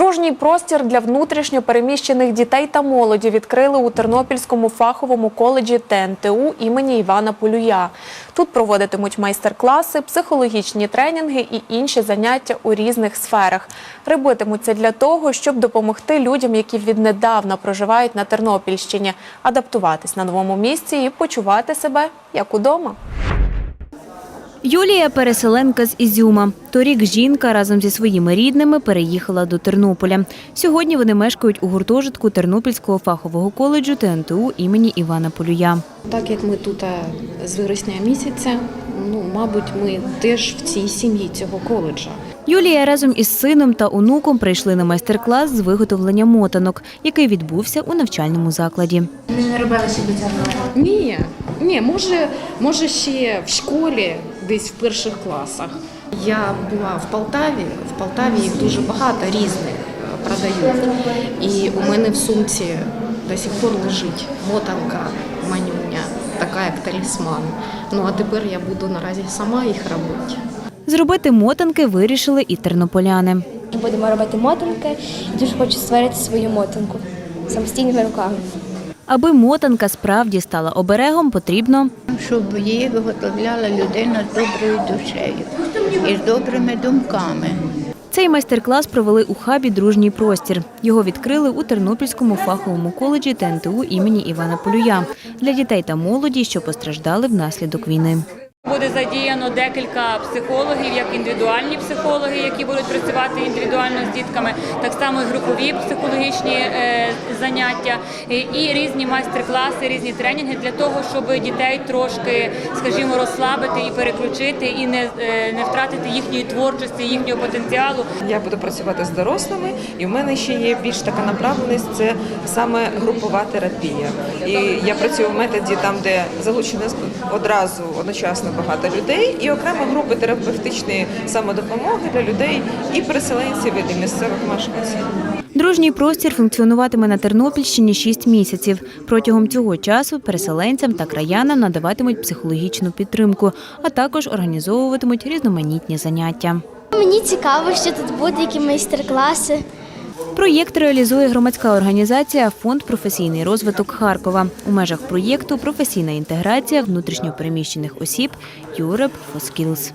Дружній простір для внутрішньо переміщених дітей та молоді відкрили у Тернопільському фаховому коледжі ТНТУ імені Івана Полюя. Тут проводитимуть майстер-класи, психологічні тренінги і інші заняття у різних сферах. Робитимуться для того, щоб допомогти людям, які віднедавна проживають на Тернопільщині, адаптуватись на новому місці і почувати себе як удома. Юлія переселенка з Ізюма. Торік жінка разом зі своїми рідними переїхала до Тернополя. Сьогодні вони мешкають у гуртожитку Тернопільського фахового коледжу ТНТУ імені Івана Полюя. Так як ми тут е, з вересня місяця, ну мабуть, ми теж в цій сім'ї цього коледжа. Юлія разом із сином та онуком прийшли на майстер-клас з виготовлення мотанок, який відбувся у навчальному закладі. Не робили ще до цього? Ні, ні, може, може ще в школі, десь в перших класах. Я була в Полтаві. В Полтаві їх дуже багато різних е, продають. І у мене в сумці до сих пор лежить мотанка манюня, така як талісман. Ну а тепер я буду наразі сама їх робити. Зробити мотанки вирішили і тернополяни. Будемо робити мотанки. Дуже хочу створити свою мотанку самостійними руками. Аби мотанка справді стала оберегом, потрібно щоб її виготовляла людина з доброю душею і з добрими думками. Цей майстер-клас провели у хабі Дружній простір. Його відкрили у Тернопільському фаховому коледжі ТНТУ імені Івана Полюя для дітей та молоді, що постраждали внаслідок війни. Буде задіяно декілька психологів, як індивідуальні психологи, які будуть працювати індивідуально з дітками, так само і групові психологічні е, заняття, і, різні майстер-класи, різні тренінги для того, щоб дітей трошки, скажімо, розслабити і переключити, і не, е, не втратити їхньої творчості, їхнього потенціалу. Я буду працювати з дорослими, і в мене ще є більш така направленість це саме групова терапія. І я працюю в методі там, де залучено одразу одночасно багато людей, і окремо групи терапевтичної самодопомоги для людей і переселенців, і місцевих мешканців. Дружній простір функціонуватиме на Тернопільщині 6 місяців. Протягом цього часу переселенцям та краянам надаватимуть психологічну підтримку, а також організовуватимуть різноманітні заняття. Мені цікаво, що тут буде, які майстер-класи. Проєкт реалізує громадська організація Фонд професійний розвиток Харкова. У межах проєкту професійна інтеграція внутрішньопереміщених осіб Europe for Skills.